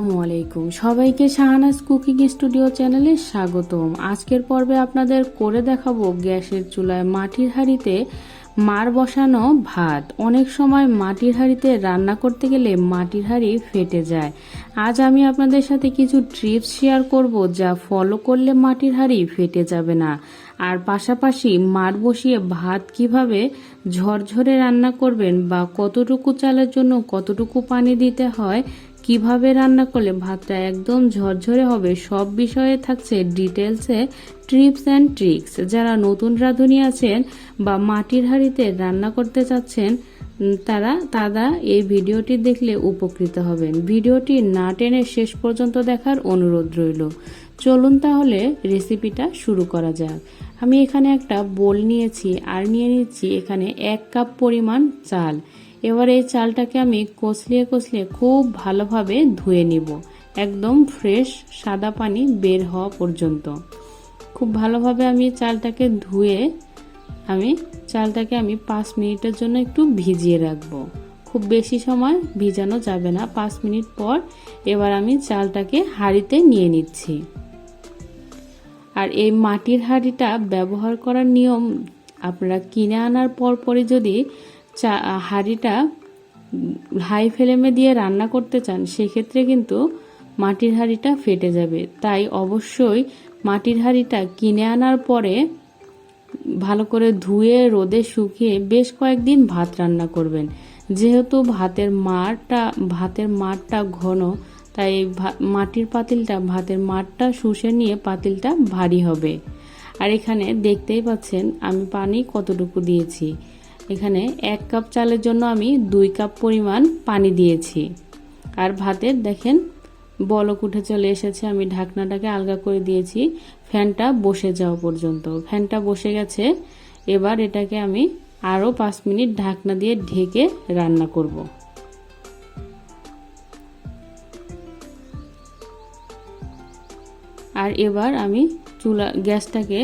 আসসালামু আলাইকুম। সবাইকে শাহানাজ কুকিং স্টুডিও চ্যানেলে স্বাগতম। আজকের পর্বে আপনাদের করে দেখাবো গ্যাসের চুলায় মাটির হাঁড়িতে মার বসানো ভাত। অনেক সময় মাটির হাঁড়িতে রান্না করতে গেলে মাটির হাঁড়ি ফেটে যায়। আজ আমি আপনাদের সাথে কিছু ট্রিপস শেয়ার করব যা ফলো করলে মাটির হাঁড়ি ফেটে যাবে না। আর পাশাপাশি মার বসিয়ে ভাত কীভাবে ঝরঝরে রান্না করবেন বা কতটুকু চালের জন্য কতটুকু পানি দিতে হয় কীভাবে রান্না করলে ভাতটা একদম ঝরঝরে হবে সব বিষয়ে থাকছে ডিটেলসে ট্রিপস অ্যান্ড ট্রিক্স যারা নতুন রাঁধুনি আছেন বা মাটির হাঁড়িতে রান্না করতে চাচ্ছেন তারা তারা এই ভিডিওটি দেখলে উপকৃত হবেন। ভিডিওটি না টেনে শেষ পর্যন্ত দেখার অনুরোধ রইল। চলুন তাহলে রেসিপিটা শুরু করা যাক। আমি এখানে একটা বোল নিয়েছি, আর নিয়ে নিচ্ছি এখানে এক কাপ পরিমাণ চাল। এবার এই চালটাকে আমি কষলিয়ে কষলিয়ে খুব ভালোভাবে ধুয়ে নিব। একদম ফ্রেশ সাদা পানি বের হওয়া পর্যন্ত। খুব ভালোভাবে আমি চালটাকে ধুয়ে আমি চালটাকে আমি পাঁচ মিনিটের জন্য একটু ভিজিয়ে রাখব। খুব বেশি সময় ভিজানো যাবে না। পাঁচ মিনিট পর এবার আমি চালটাকে হাঁড়িতে নিয়ে নিচ্ছি। আর এই মাটির হাঁড়িটা ব্যবহার করার নিয়ম আপনারা কিনে আনার পর পরই যদি চা হাঁড়িটা হাই ফ্লেমে দিয়ে রান্না করতে চান, সেক্ষেত্রে কিন্তু মাটির হাঁড়িটা ফেটে যাবে। তাই অবশ্যই মাটির হাঁড়িটা কিনে আনার পরে ভালো করে ধুয়ে, রোদে শুকিয়ে বেশ কয়েকদিন ভাত রান্না করবেন। যেহেতু ভাতের মারটা ভাতের মারটা ঘন, তাই মাটির পাতিলটা, ভাতের মারটা শুষে নিয়ে পাতিলটা ভারী হবে। আর এখানে দেখতেই পাচ্ছেন, আমি পানি কতটুকু দিয়েছি। এখানে এক কাপ চালের জন্য আমি দুই কাপ পরিমাণ পানি দিয়েছি। আর ভাতের, দেখেন, বলক উঠে চলে এসেছে। আমি ঢাকনাটাকে আলগা করে দিয়েছি। ফ্যানটা বসে যাওয়া পর্যন্ত। ফ্যানটা বসে গেছে। এবার এটাকে আমি আরও পাঁচ মিনিট ঢাকনা দিয়ে ঢেকে রান্না করব। আর এবার আমি চুলা, গ্যাসটাকে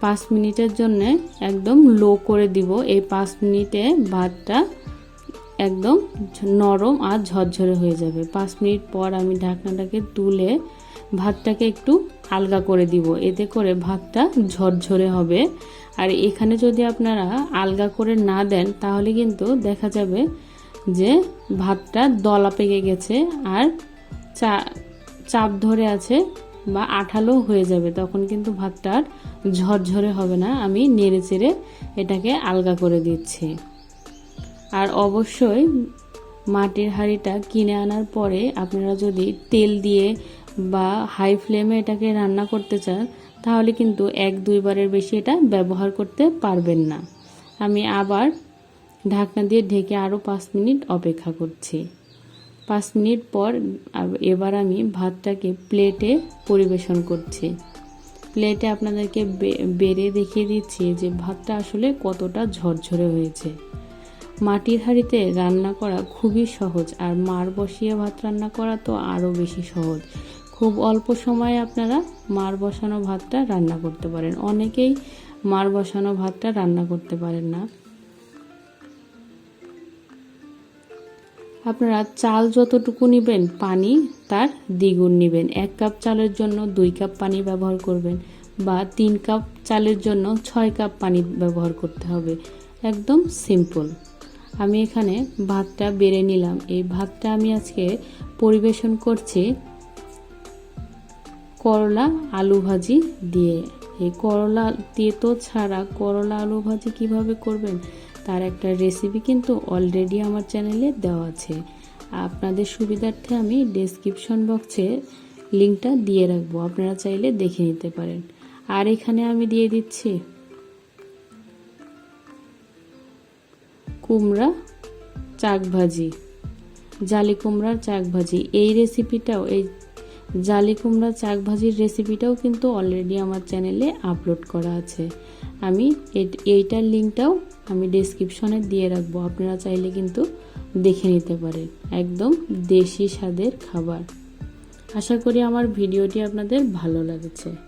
পাঁচ মিনিটের জন্য একদম লো করে দিব। এই পাঁচ মিনিটে ভাতটা একদম নরম আর ঝরঝরে হয়ে যাবে। পাঁচ মিনিট পর আমি ঢাকনাটাকে তুলে ভাতটাকে একটু আলগা করে দিব। এতে করে ভাতটা ঝরঝরে হবে। আর এখানে যদি আপনারা আলগা করে না দেন, তাহলে কিন্তু দেখা যাবে যে ভাতটা দলা পেকে গেছে আর চা, চাপ ধরে আছে বা আঠালো হয়ে যাবে, তখন কিন্তু ভাতটা আর ঝরঝরে হবে না। আমি নেড়ে চেড়ে এটাকে আলগা করে দিচ্ছি। আর অবশ্যই মাটির হাঁড়িটা কিনে আনার পরে আপনারা যদি তেল দিয়ে বা হাই ফ্লেমে এটাকে রান্না করতে চান, তাহলে কিন্তু এক দুইবারের বেশি এটা ব্যবহার করতে পারবেন না। আমি আবার ঢাকনা দিয়ে ঢেকে আরও পাঁচ মিনিট অপেক্ষা করছি। পাঁচ মিনিট পর এবার আমি ভাতটাকে প্লেটে পরিবেশন করছি। প্লেটে আপনাদেরকে বেড়ে দেখিয়ে দিচ্ছি যে ভাতটা আসলে কতটা ঝরঝরে হয়েছে। মাটির হাঁড়িতে রান্না করা খুবই সহজ আর মার বসিয়ে ভাত রান্না করা তো আরও বেশি সহজ। খুব অল্প সময়ে আপনারা মার বসানো ভাতটা রান্না করতে পারেন। অনেকেই মার বসানো ভাতটা রান্না করতে পারেন না। আপনারা চাল যতটুকু নেবেন, পানি তার দ্বিগুণ নেবেন। এক কাপ চালের জন্য দুই কাপ পানি ব্যবহার করবেন বা তিন কাপ চালের জন্য ছয় কাপ পানি ব্যবহার করতে হবে। একদম সিম্পল। আমি এখানে ভাতটা বেড়ে নিলাম। এই ভাতটা আমি আজকে পরিবেশন করছি করলা আলু ভাজি দিয়ে। এই করলা তেতো ছাড়া করলা আলু ভাজি কীভাবে করবেন? তার একটা রেসিপি কিন্তু অলরেডি আমার চ্যানেলে দেওয়া আছে। আপনাদের সুবিধার্থে আমি ডেসক্রিপশন বক্সে লিঙ্কটা দিয়ে রাখব, আপনারা চাইলে দেখে নিতে পারেন। আর এখানে আমি দিয়ে দিচ্ছি কুমড়া চাক ভাজি, জালি কুমড়ার চাক ভাজি। এই রেসিপিটাও এই জালি কুমড়া চাক ভাজির রেসিপিটাও কিন্তু অলরেডি আমার চ্যানেলে আপলোড করা আছে। আমি এইটার লিঙ্কটাও আমি ডেসক্রিপশনে দিয়ে রাখব, আপনারা চাইলে কিন্তু দেখে নিতে পারেন। একদম দেশি স্বাদের খাবার। আশা করি আমার ভিডিওটি আপনাদের ভালো লাগছে।